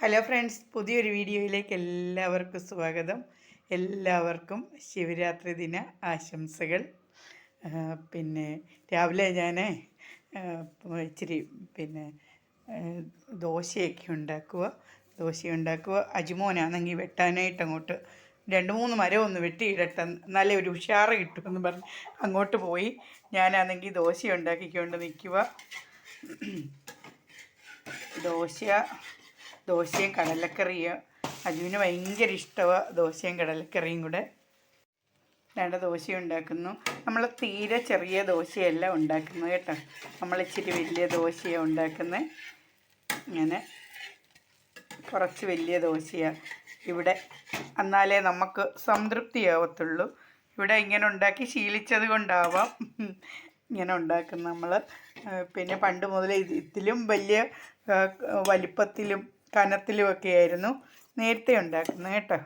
Hello friends പുതിയൊരു വീഡിയോയിലേക്ക് എല്ലാവർക്കും സ്വാഗതം. എല്ലാവർക്കും ശിവരാത്രി ദിന ആശംസകൾ. പിന്നെ രാവിലെ ഞാൻ ഇച്ചിരി പിന്നെ ദോശയൊക്കെ ഉണ്ടാക്കുക. ദോശ ഉണ്ടാക്കുക. അജുമോനാണെങ്കിൽ വെട്ടാനായിട്ട് അങ്ങോട്ട് രണ്ട് മൂന്ന് മരം ഒന്ന് വെട്ടിയിടട്ടെ. നല്ല ഒരു ഉഷാറ് കിട്ടുമെന്ന് പറഞ്ഞ് അങ്ങോട്ട് പോയി. ഞാനാണെങ്കിൽ ദോശ ഉണ്ടാക്കിക്കൊണ്ട് നിൽക്കുക. ദോശ ദോശയും കടലക്കറിയും. അജുവിന് ഭയങ്കര ഇഷ്ടമാണ് ദോശയും കടലക്കറിയും കൂടെ. വേണ്ട ദോശ ഉണ്ടാക്കുന്നു. നമ്മൾ തീരെ ചെറിയ ദോശയല്ല ഉണ്ടാക്കുന്നത് കേട്ടോ. നമ്മൾ ഇച്ചിരി വലിയ ദോശയാണ് ഉണ്ടാക്കുന്നത് ഇങ്ങനെ കുറച്ച് വലിയ ദോശയാണ് ഇവിടെ എന്നാലേ നമുക്ക് സംതൃപ്തിയാവത്തുള്ളൂ ഇവിടെ ഇങ്ങനെ ഉണ്ടാക്കി ശീലിച്ചത് കൊണ്ടാവാം. ഇങ്ങനെ ഉണ്ടാക്കുന്ന നമ്മൾ പിന്നെ പണ്ട് ഇത് ഇതിലും വലിയ വലിപ്പത്തിലും കനത്തിലും ഒക്കെ ആയിരുന്നു നേരത്തെ ഉണ്ടാക്കുന്നത് കേട്ടോ.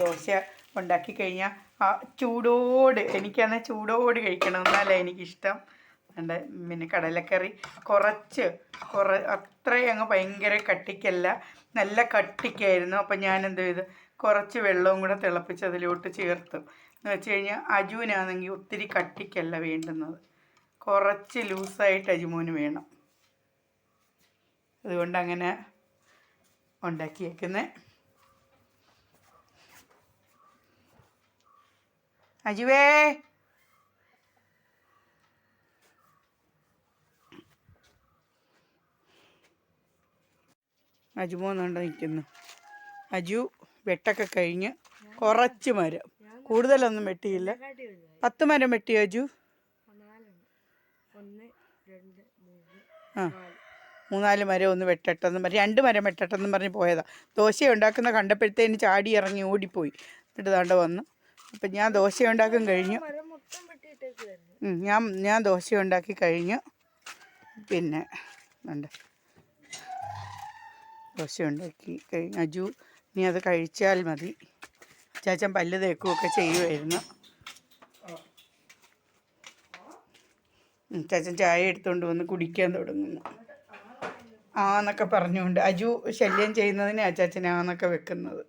ദോശ ഉണ്ടാക്കി കഴിഞ്ഞാൽ ആ ചൂടോട് എനിക്കന്ന് ചൂടോട് കഴിക്കണം എന്നല്ല എനിക്കിഷ്ടം. എന്റെ പിന്നെ കടലക്കറി കുറച്ച് കുറ അത്രയും അങ്ങ് ഭയങ്കര കട്ടിക്കല്ല നല്ല കട്ടിക്കായിരുന്നു. അപ്പം ഞാൻ എന്ത് ചെയ്തു? കുറച്ച് വെള്ളവും കൂടെ തിളപ്പിച്ച് അതിലോട്ട് ചേർത്തു. എന്ന് വെച്ച് കഴിഞ്ഞാൽ അജുവിനാണെങ്കിൽ ഒത്തിരി കട്ടിക്കല്ല വേണ്ടുന്നത്. കുറച്ച് ലൂസായിട്ട് അജുമോന് വേണം. അതുകൊണ്ട് അങ്ങനെ ഉണ്ടാക്കിയേക്കുന്നത് അജുവേ! അജുമോന്നുണ്ട് നിൽക്കുന്നു. അജു വെട്ടൊക്കെ കഴിഞ്ഞ് കുറച്ച് മരം. കൂടുതലൊന്നും വെട്ടിയില്ല. പത്ത് മരം വെട്ടി അജു? ആ. മൂന്നാൽ മരം ഒന്ന് വെട്ടട്ടെന്നും പറഞ്ഞ് രണ്ട് മരം വെട്ടട്ടെന്നും പറഞ്ഞ് പോയതാ. ദോശ ഉണ്ടാക്കുന്ന കണ്ടപ്പോഴത്തേന് ചാടി ഇറങ്ങി ഓടിപ്പോയി. എന്നിട്ട് താണ്ട വന്നു. അപ്പം ഞാൻ ദോശ ഉണ്ടാക്കാൻ കഴിഞ്ഞു. ഞാൻ ഞാൻ ദോശ ഉണ്ടാക്കി കഴിഞ്ഞു. പിന്നെ ഉണ്ട് ദോശ ഉണ്ടാക്കി കഴിഞ്ഞു അജു നീ അത് കഴിച്ചാൽ മതി. ചാച്ചൻ പല്ല് തേക്കുകയൊക്കെ ചെയ്യുമായിരുന്നു ചാച്ചൻ ചായ എടുത്തുകൊണ്ട് വന്ന് കുടിക്കാൻ തുടങ്ങുന്നു. ആ എന്നൊക്കെ പറഞ്ഞുകൊണ്ട് അജു ശല്യം ചെയ്യുന്നതിനെ അച്ചാച്ചൻ ആന്നൊക്കെ വെക്കുന്നത്.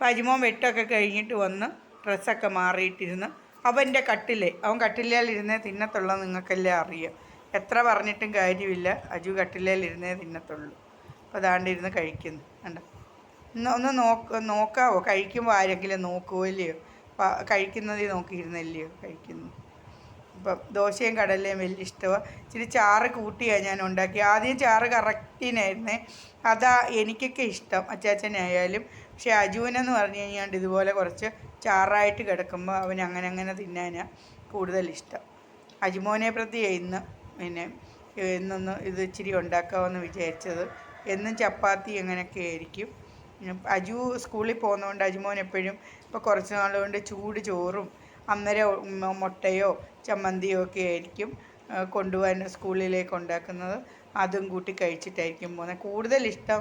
പരിമോൻ വെട്ടൊക്കെ കഴിഞ്ഞിട്ട് വന്ന് ഡ്രസ്സൊക്കെ മാറിയിട്ടിരുന്ന് അവന്റെ കട്ടിലേ. അവൻ കട്ടിലേലിരുന്നേ തിന്നത്തുള്ള നിങ്ങൾക്കെല്ലാം അറിയാം. എത്ര പറഞ്ഞിട്ടും കാര്യമില്ല. അജു കട്ടിലേലിരുന്നേ തിന്നത്തുള്ളൂ. അപ്പോൾ അതാണ്ടിരുന്ന് കഴിക്കുന്നു. കണ്ടോ? ഒന്ന് നോക്ക നോക്കാവോ? കഴിക്കുമ്പോൾ ആരെങ്കിലും നോക്കുമോ ഇല്ലയോ? കഴിക്കുന്നതിൽ നോക്കിയിരുന്നില്ലയോ? കഴിക്കുന്നു. അപ്പം ദോശയും കടലയും വലിയ ഇഷ്ടമാണ് ഇച്ചിരി ചാറ് കൂട്ടിയാണ് ഞാൻ ഉണ്ടാക്കി ആദ്യം ചാറ് കറക്റ്റിനായിരുന്നേ. അതാ എനിക്കൊക്കെ ഇഷ്ടം. അച്ചാച്ചനായാലും. പക്ഷേ അജുവിനെന്ന് പറഞ്ഞു കഴിഞ്ഞാണ്ട് ഇതുപോലെ കുറച്ച് ചാറായിട്ട് കിടക്കുമ്പോൾ അവൻ അങ്ങനെ അങ്ങനെ തിന്നാനാണ് കൂടുതൽ ഇഷ്ടം. അജുമോനെ പ്രതി ഇന്ന്. പിന്നെ ഇന്നൊന്ന് ഇത് ഇച്ചിരി ഉണ്ടാക്കാമെന്ന് വിചാരിച്ചത്. എന്നും ചപ്പാത്തി അങ്ങനെയൊക്കെ ആയിരിക്കും. അജു സ്കൂളിൽ പോകുന്നതുകൊണ്ട് അജുമോൻ എപ്പോഴും ഇപ്പോൾ കുറച്ച് നാളുകൊണ്ട് ചൂട് ചോറും അന്നേരം മുട്ടയോ ചമ്മന്തിയോ ഒക്കെ ആയിരിക്കും കൊണ്ടുപോകാൻ സ്കൂളിലേക്ക് ഉണ്ടാക്കുന്നത്. അതും കൂട്ടി കഴിച്ചിട്ടായിരിക്കും പോകുന്നത്. കൂടുതൽ ഇഷ്ടം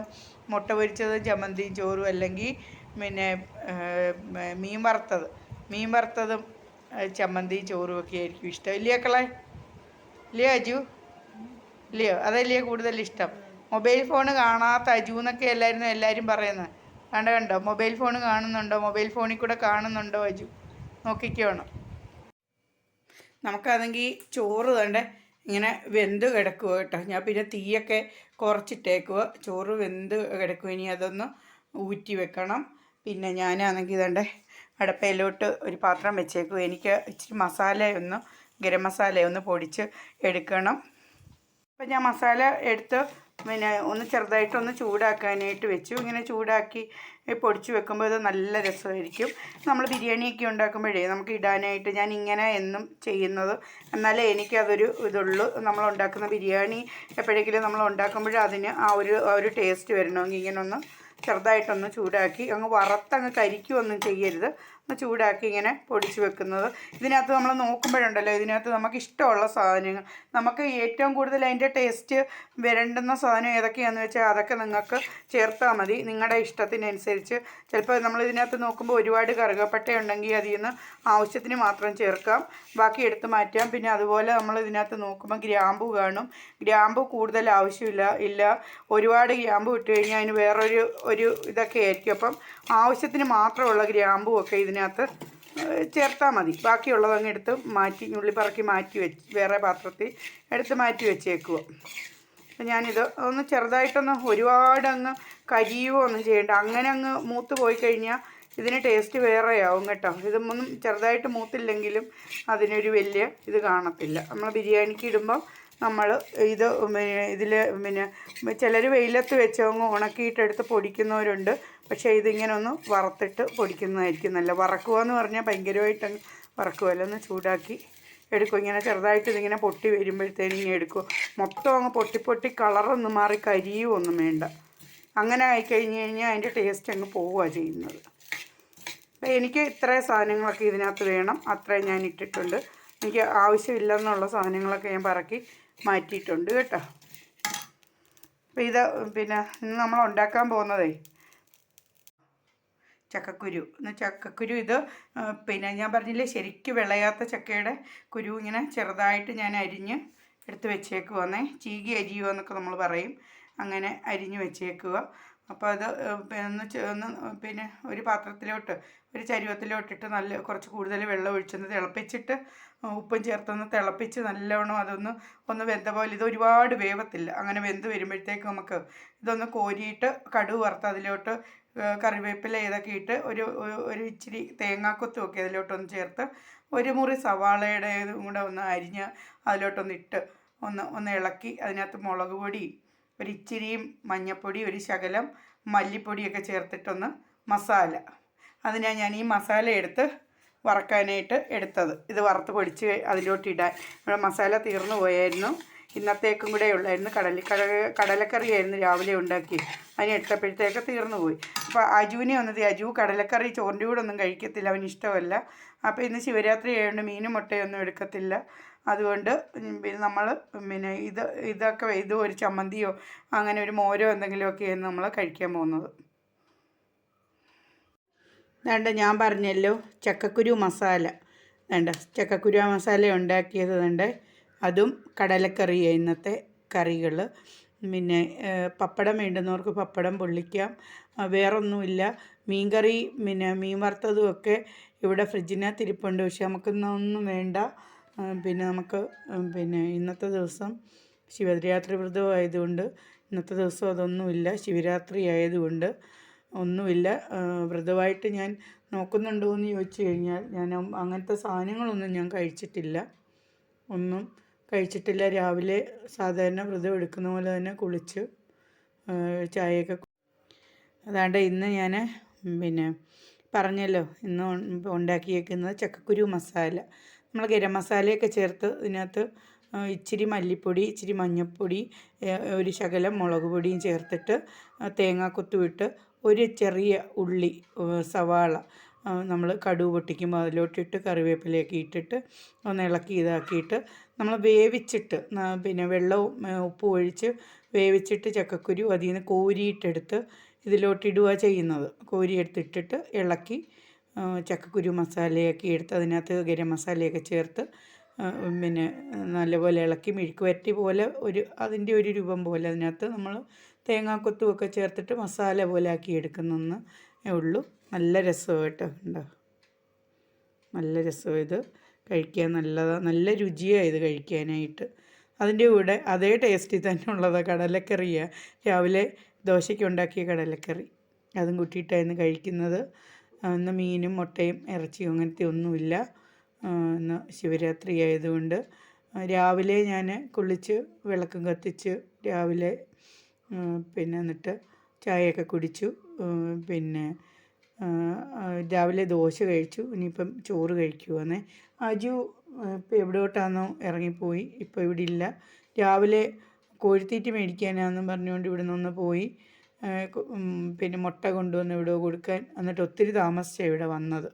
മുട്ട പൊരിച്ചതും ചമ്മന്തിയും ചോറും അല്ലെങ്കിൽ പിന്നെ മീൻ വറുത്തത്. മീൻ വറുത്തതും ചമ്മന്തി ചോറും ഒക്കെ ആയിരിക്കും ഇഷ്ടം. ഇല്ലയോ കളെ ഇല്ലയോ അജു? ഇല്ലയോ? അതല്ലയോ കൂടുതൽ ഇഷ്ടം. മൊബൈൽ ഫോൺ കാണാത്ത അജു എന്നൊക്കെ എല്ലായിരുന്നു എല്ലാവരും പറയുന്നത് കണ്ട കണ്ടോ? മൊബൈൽ ഫോൺ കാണുന്നുണ്ടോ? മൊബൈൽ ഫോണിൽ കൂടെ കാണുന്നുണ്ടോ അജു? നോക്കിക്കോണം നമുക്കാണെങ്കിൽ ചോറ് തണ്ടേ ഇങ്ങനെ വെന്ത് കിടക്കുക കേട്ടോ. ഞാൻ പിന്നെ തീയൊക്കെ കുറച്ചിട്ടേക്കുക ചോറ് വെന്ത് കിടക്കുക ഇനി അതൊന്ന് ഊറ്റി വെക്കണം. പിന്നെ ഞാനാണെങ്കിൽ ഇതണ്ട് അടപ്പയിലോട്ട് ഒരു പാത്രം വെച്ചേക്കും. എനിക്ക് ഇച്ചിരി മസാലയൊന്ന് ഗരം മസാലയൊന്ന് പൊടിച്ച് എടുക്കണം. അപ്പം ഞാൻ മസാല എടുത്ത് പിന്നെ ഒന്ന് ചെറുതായിട്ടൊന്ന് ചൂടാക്കാനായിട്ട് വെച്ചു. ഇങ്ങനെ ചൂടാക്കി പൊടിച്ച് വെക്കുമ്പോൾ ഇത് നല്ല രസമായിരിക്കും. നമ്മൾ ബിരിയാണിയൊക്കെ ഉണ്ടാക്കുമ്പോഴേ നമുക്ക് ഇടാനായിട്ട് ഞാൻ ഇങ്ങനെ എന്നും ചെയ്യുന്നത്. എന്നാലേ എനിക്കതൊരു ഇതുള്ളൂ. നമ്മൾ ഉണ്ടാക്കുന്ന ബിരിയാണി എപ്പോഴെങ്കിലും നമ്മൾ ഉണ്ടാക്കുമ്പോഴേ അതിന് ആ ഒരു ആ ഒരു ടേസ്റ്റ് വരണമെങ്കിൽ ഇങ്ങനെ ഒന്ന് ചെറുതായിട്ടൊന്ന് ചൂടാക്കി അങ്ങ് വറുത്തങ്ങ് കരിക്കുകയൊന്നും ചെയ്യരുത്. ചൂടാക്കി ഇങ്ങനെ പൊടിച്ച് വെക്കുന്നത്. ഇതിനകത്ത് നമ്മൾ നോക്കുമ്പോഴുണ്ടല്ലോ ഇതിനകത്ത് നമുക്ക് ഇഷ്ടമുള്ള സാധനങ്ങൾ. നമുക്ക് ഏറ്റവും കൂടുതൽ അതിന്റെ ടേസ്റ്റ് വരണ്ടുന്ന സാധനം ഏതൊക്കെയാണെന്ന് വെച്ചാൽ അതൊക്കെ നിങ്ങൾക്ക് ചേർത്താൽ മതി. നിങ്ങളുടെ ഇഷ്ടത്തിനനുസരിച്ച്. ചിലപ്പോൾ നമ്മൾ ഇതിനകത്ത് നോക്കുമ്പോൾ ഒരുപാട് കറുകപ്പട്ട ഉണ്ടെങ്കിൽ അതിൽ നിന്ന് ആവശ്യത്തിന് മാത്രം ചേർക്കാം. ബാക്കി എടുത്ത് മാറ്റാം. പിന്നെ അതുപോലെ നമ്മൾ ഇതിനകത്ത് നോക്കുമ്പോൾ ഗ്രാമ്പു കാണും. ഗ്രാമ്പു കൂടുതൽ ആവശ്യമില്ല. ഇല്ല. ഒരുപാട് ഗ്രാമ്പു ഇട്ട് കഴിഞ്ഞാൽ അതിന് വേറൊരു ഒരു ഇതൊക്കെ ആയിരിക്കും. അപ്പം ആവശ്യത്തിന് മാത്രമുള്ള ഗ്രാമ്പും ഒക്കെ ഇതിനകത്ത് ചേർത്താൽ മതി. ബാക്കിയുള്ളത് അങ്ങ് എടുത്ത് മാറ്റി ഉള്ളിപ്പറക്കി മാറ്റി വെച്ച് വേറെ പാത്രത്തിൽ എടുത്ത് മാറ്റി വെച്ചേക്കുക അപ്പം ഞാനിത് ഒന്ന് ചെറുതായിട്ടൊന്ന് ഒരുപാട് അങ്ങ് കരിയുകയോ ഒന്നും ചെയ്യേണ്ട. അങ്ങനെ അങ്ങ് മൂത്ത് പോയി കഴിഞ്ഞാൽ ഇതിന് ടേസ്റ്റ് വേറെയാവും കേട്ടോ. ഇതൊന്നും ചെറുതായിട്ട് മൂത്തില്ലെങ്കിലും അതിനൊരു വലിയ ഇത് കാണത്തില്ല. നമ്മൾ ബിരിയാണിക്ക് ഇടുമ്പോൾ നമ്മൾ ഇത് ഇതിൽ പിന്നെ ചിലർ വെയിലത്ത് വെച്ചവങ്ങ് ഉണക്കിയിട്ടെടുത്ത് പൊടിക്കുന്നവരുണ്ട്. പക്ഷേ ഇതിങ്ങനെ ഒന്ന് വറുത്തിട്ട് പൊടിക്കുന്നതായിരിക്കും നല്ല വറക്കുക എന്ന് പറഞ്ഞാൽ ഭയങ്കരമായിട്ട് വറക്കുമല്ലോ ഒന്ന് ചൂടാക്കി എടുക്കും. ഇങ്ങനെ ചെറുതായിട്ട് ഇതിങ്ങനെ പൊട്ടി വരുമ്പോഴത്തേനും ഇങ്ങനെ എടുക്കും. മൊത്തം അങ്ങ് പൊട്ടി പൊട്ടി കളറൊന്നും മാറി കരിയുമൊന്നും വേണ്ട. അങ്ങനെ ആയിക്കഴിഞ്ഞ് കഴിഞ്ഞാൽ അതിന്റെ ടേസ്റ്റ് അങ്ങ് പോവുകയാണ് ചെയ്യുന്നത്. അപ്പം എനിക്ക് ഇത്രയും സാധനങ്ങളൊക്കെ ഇതിനകത്ത് വേണം. അത്രയും ഞാൻ ഇട്ടിട്ടുണ്ട്. എനിക്ക് ആവശ്യമില്ലെന്നുള്ള സാധനങ്ങളൊക്കെ ഞാൻ പറക്കി മാറ്റിയിട്ടുണ്ട് കേട്ടോ. അപ്പോൾ ഇത് പിന്നെ ഇന്ന് നമ്മൾ ഉണ്ടാക്കാൻ പോകുന്നതേ ചക്കക്കുരു. ചക്കക്കുരു ഇത് പിന്നെ ഞാൻ പറഞ്ഞില്ലേ ശരിക്കും വിളയാത്ത ചക്കയുടെ കുരു ഇങ്ങനെ ചെറുതായിട്ട് ഞാൻ അരിഞ്ഞ് എടുത്ത് വെച്ചേക്കുവാന്നേ. ചീകി അരിയുക എന്നൊക്കെ നമ്മൾ പറയും. അങ്ങനെ അരിഞ്ഞ് വെച്ചേക്കുക അപ്പോൾ അത് ഒന്ന് ഒന്ന് പിന്നെ ഒരു പാത്രത്തിലോട്ട് ഒരു ചരുവത്തിലോട്ടിട്ട് നല്ല കുറച്ച് കൂടുതൽ വെള്ളം ഒഴിച്ചൊന്ന് തിളപ്പിച്ചിട്ട് ഉപ്പും ചേർത്തൊന്ന് തിളപ്പിച്ച് നല്ലവണ്ണം അതൊന്ന് ഒന്ന് വെന്ത പോലെ ഇത് ഒരുപാട് വേവത്തില്ല. അങ്ങനെ വെന്ത് വരുമ്പോഴത്തേക്ക് നമുക്ക് ഇതൊന്ന് കോരിയിട്ട് കടുവ് വറുത്ത് അതിലോട്ട് കറിവേപ്പില ഇതൊക്കെ ഇട്ട് ഒരു ഒരു- ഒരു ഇച്ചിരി തേങ്ങാക്കൊത്തും ഒക്കെ അതിലോട്ടൊന്ന് ചേർത്ത് ഒരു മുറി സവാളയുടെ കൂടെ ഒന്ന് അരിഞ്ഞ് അതിലോട്ടൊന്ന് ഇട്ട് ഒന്ന് ഒന്ന് ഇളക്കി അതിനകത്ത് മുളക് പൊടി ഒരു മഞ്ഞപ്പൊടി മഞ്ഞൾപ്പൊടി ഒരു ശകലം മല്ലിപ്പൊടിയൊക്കെ ചേർത്തിട്ടൊന്ന് മസാല. അതിനാ ഞാൻ ഈ മസാല എടുത്ത് വറക്കാനായിട്ട് എടുത്തത്. ഇത് വറുത്ത് പൊടിച്ച് അതിലോട്ട് ഇടാൻ. നമ്മുടെ മസാല തീർന്നു പോയായിരുന്നു. ഇന്നത്തേക്കും കൂടെ ഉള്ളായിരുന്നു. കടല കട കടലക്കറിയായിരുന്നു രാവിലെ ഉണ്ടാക്കി അതിന് എടുത്തപ്പോഴത്തേക്ക് തീർന്നു പോയി. അപ്പോൾ അജുവിനെ വന്നത് അജു കടലക്കറി ചോറിന്റെ കൂടെ ഒന്നും കഴിക്കത്തില്ല. അവന് ഇഷ്ടമല്ല. അപ്പോൾ ഇന്ന് ശിവരാത്രി ആയതുകൊണ്ട് മീനും മുട്ടയൊന്നും എടുക്കത്തില്ല. അതുകൊണ്ട് പിന്നെ നമ്മൾ പിന്നെ ഇത് ഇതൊക്കെ ഇത് ഒരു ചമ്മന്തിയോ അങ്ങനെ ഒരു മോരോ എന്തെങ്കിലുമൊക്കെയാണ് നമ്മൾ കഴിക്കാൻ പോകുന്നത്. വേണ്ട ഞാൻ പറഞ്ഞല്ലോ ചക്കക്കുരു മസാല. വേണ്ട ചക്കക്കുരു മസാല ഉണ്ടാക്കിയത് വേണ്ട. അതും കടലക്കറി ഇന്നത്തെ കറികൾ പിന്നെ പപ്പടം വേണ്ടുന്നവർക്ക് പപ്പടം പൊള്ളിക്കാം. വേറൊന്നുമില്ല. മീൻകറി പിന്നെ മീൻ വറുത്തതും ഒക്കെ ഇവിടെ ഫ്രിഡ്ജിനകത്ത് ഇരിപ്പുണ്ട് പക്ഷെ നമുക്കൊന്നും വേണ്ട. പിന്നെ നമുക്ക് പിന്നെ ഇന്നത്തെ ദിവസം ശിവരാത്രി വ്രതം ആയതുകൊണ്ട് ഇന്നത്തെ ദിവസം അതൊന്നുമില്ല. ശിവരാത്രി ആയതുകൊണ്ട് ഒന്നുമില്ല. വ്രതമായിട്ട് ഞാൻ നോക്കുന്നുണ്ടോ എന്ന് ചോദിച്ചു കഴിഞ്ഞാൽ ഞാൻ അങ്ങനത്തെ സാധനങ്ങളൊന്നും ഞാൻ കഴിച്ചിട്ടില്ല. ഒന്നും കഴിച്ചിട്ടില്ല. രാവിലെ സാധാരണ വ്രതം എടുക്കുന്ന പോലെ തന്നെ കുളിച്ച് ചായയൊക്കെ അതാണ്ട് ഇന്ന് ഞാൻ പിന്നെ പറഞ്ഞല്ലോ ഇന്ന് ഉണ്ടാക്കിയേക്കുന്നത് ചക്കക്കുരു മസാല. നമ്മൾ ഗരം മസാലയൊക്കെ ചേർത്ത് ഇതിനകത്ത് ഇച്ചിരി മല്ലിപ്പൊടി ഇച്ചിരി മഞ്ഞൾപ്പൊടി ഒരു ശകലം മുളക് പൊടിയും ചേർത്തിട്ട് തേങ്ങാക്കൊത്തുവിട്ട് തേങ്ങാക്കൊത്തും ഒരു ചെറിയ ഉള്ളി സവാള നമ്മൾ കടുവ് പൊട്ടിക്കുമ്പോൾ അതിലോട്ടിട്ട് കറിവേപ്പിലയൊക്കെ ഇട്ടിട്ട് ഒന്ന് ഇളക്കി ഇതാക്കിയിട്ട് നമ്മൾ വേവിച്ചിട്ട് പിന്നെ വെള്ളവും ഉപ്പും ഒഴിച്ച് വേവിച്ചിട്ട് ചക്കക്കുരു അതിൽ നിന്ന് കോരിയിട്ടെടുത്ത് ഇതിലോട്ടിടുക ചെയ്യുന്നത്. കോരിയെടുത്തിട്ടിട്ട് ഇളക്കി ചക്കക്കുരു മസാലയൊക്കെ എടുത്ത് അതിനകത്ത് ഗരം മസാലയൊക്കെ ചേർത്ത് പിന്നെ നല്ലപോലെ ഇളക്കി മെഴുക്ക് വരട്ടി പോലെ ഒരു അതിന്റെ ഒരു രൂപം പോലെ അതിനകത്ത് നമ്മൾ തേങ്ങാക്കൊത്തും ഒക്കെ ചേർത്തിട്ട് മസാല പോലെ ആക്കി എടുക്കുന്നതെന്ന് ഉള്ളൂ. നല്ല രസമാണ് കേട്ടോ ഉണ്ടോ നല്ല രസമാണ് ഇത്. കഴിക്കാൻ നല്ലതാണ് നല്ല രുചിയാണ് ഇത് കഴിക്കാനായിട്ട്. അതിന്റെ കൂടെ അതേ ടേസ്റ്റിൽ തന്നെ ഉള്ളതാണ് കടലക്കറിയാണ് രാവിലെ ദോശയ്ക്ക് ഉണ്ടാക്കിയ കടലക്കറി. അതും കൂട്ടിയിട്ടായിരുന്നു കഴിക്കുന്നത്. ഇന്ന് മീനും മുട്ടയും ഇറച്ചിയും അങ്ങനത്തെ ഒന്നുമില്ല. ഇന്ന് ശിവരാത്രി ആയതുകൊണ്ട് രാവിലെ ഞാൻ കുളിച്ച് വിളക്കും കത്തിച്ച് രാവിലെ പിന്നെ എന്നിട്ട് ചായയൊക്കെ കുടിച്ചു. പിന്നെ രാവിലെ ദോശ കഴിച്ചു. ഇനിയിപ്പം ചോറ് കഴിക്കുവാന്നേ. അജു ഇപ്പോൾ എവിടോട്ടാണെന്നോ ഇറങ്ങിപ്പോയി. ഇപ്പോൾ ഇവിടെ ഇല്ല. രാവിലെ കോഴിത്തീറ്റ മേടിക്കാനാണെന്നും പറഞ്ഞുകൊണ്ട് ഇവിടെ നിന്ന് പോയി. പിന്നെ മുട്ട കൊണ്ടുവന്ന് ഇവിടെ കൊടുക്കാൻ എന്നിട്ട് ഒത്തിരി താമസിച്ചാണ് ഇവിടെ വന്നത്.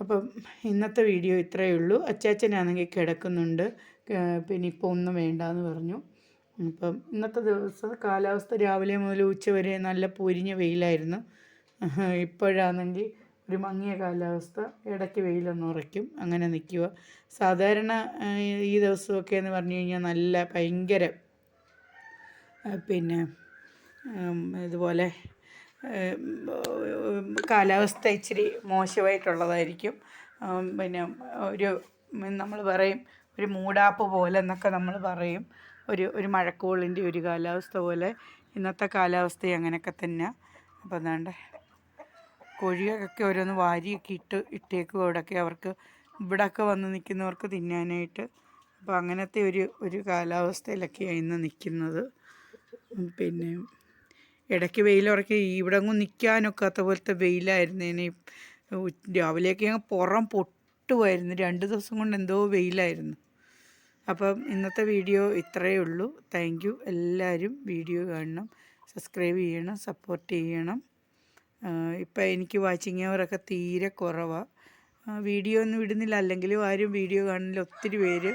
അപ്പം ഇന്നത്തെ വീഡിയോ ഇത്രയേ ഉള്ളൂ. അച്ചാച്ചനാണെങ്കിൽ കിടക്കുന്നുണ്ട്. പിന്നെ ഇപ്പോൾ ഒന്നും വേണ്ട എന്ന് പറഞ്ഞു. അപ്പം ഇന്നത്തെ ദിവസം കാലാവസ്ഥ രാവിലെ മുതൽ ഉച്ച വരെ നല്ല പൊരിഞ്ഞ വെയിലായിരുന്നു. ഇപ്പോഴാണെങ്കിൽ ഒരു മങ്ങിയ കാലാവസ്ഥ. ഇടയ്ക്ക് വെയിലൊന്ന് ഉറയ്ക്കും. അങ്ങനെ നിൽക്കുക സാധാരണ ഈ ദിവസമൊക്കെ എന്ന് പറഞ്ഞു കഴിഞ്ഞാൽ നല്ല ഭയങ്കര പിന്നെ ഇതുപോലെ കാലാവസ്ഥ ഇച്ചിരി മോശമായിട്ടുള്ളതായിരിക്കും. പിന്നെ ഒരു നമ്മൾ പറയും ഒരു മൂടാപ്പ് പോലെ എന്നൊക്കെ നമ്മൾ പറയും. ഒരു ഒരു മഴക്കോളിന്റെ ഒരു കാലാവസ്ഥ പോലെ. ഇന്നത്തെ കാലാവസ്ഥ അങ്ങനെയൊക്കെ തന്നെ അപ്പോൾ എന്താണ്ട് കോഴികൾക്കൊക്കെ ഓരോന്ന് വാരിയൊക്കെ ഇട്ട് ഇട്ടേക്കും അവിടെയൊക്കെ അവർക്ക് ഇവിടെയൊക്കെ വന്ന് നിൽക്കുന്നവർക്ക് തിന്നാനായിട്ട്. അപ്പോൾ അങ്ങനത്തെ ഒരു ഒരു കാലാവസ്ഥയിലൊക്കെയാണ് ഇന്ന് നിൽക്കുന്നത്. പിന്നെ ഇടയ്ക്ക് വെയിലുറക്കി ഇവിടെ അങ്ങ് നിൽക്കാനൊക്കാത്ത പോലത്തെ വെയിലായിരുന്നു ഇനി. രാവിലെയൊക്കെ ഞങ്ങൾ പുറം പൊട്ടുമായിരുന്നു. രണ്ട് ദിവസം കൊണ്ട് എന്തോ വെയിലായിരുന്നു. അപ്പം ഇന്നത്തെ വീഡിയോ ഇത്രയേ ഉള്ളൂ. Thank you. എല്ലാവരും വീഡിയോ കാണണം സബ്സ്ക്രൈബ് ചെയ്യണം സപ്പോർട്ട് ചെയ്യണം. ഇപ്പം എനിക്ക് വാച്ചിങ് അവറൊക്കെ തീരെ കുറവാണ് വീഡിയോ ഒന്നും ഇടുന്നില്ല. അല്ലെങ്കിലും ആരും വീഡിയോ കാണുന്നില്ല. ഒത്തിരി പേര്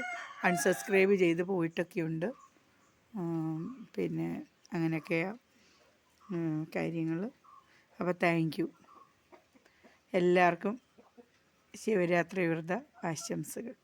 അൺസബ്സ്ക്രൈബ് ചെയ്ത് പോയിട്ടൊക്കെയുണ്ട്. പിന്നെ അങ്ങനെയൊക്കെയാണ് കാര്യങ്ങൾ അപ്പോൾ താങ്ക് യു എല്ലാവർക്കും ശിവരാത്രി വ്രത ആശംസകൾ.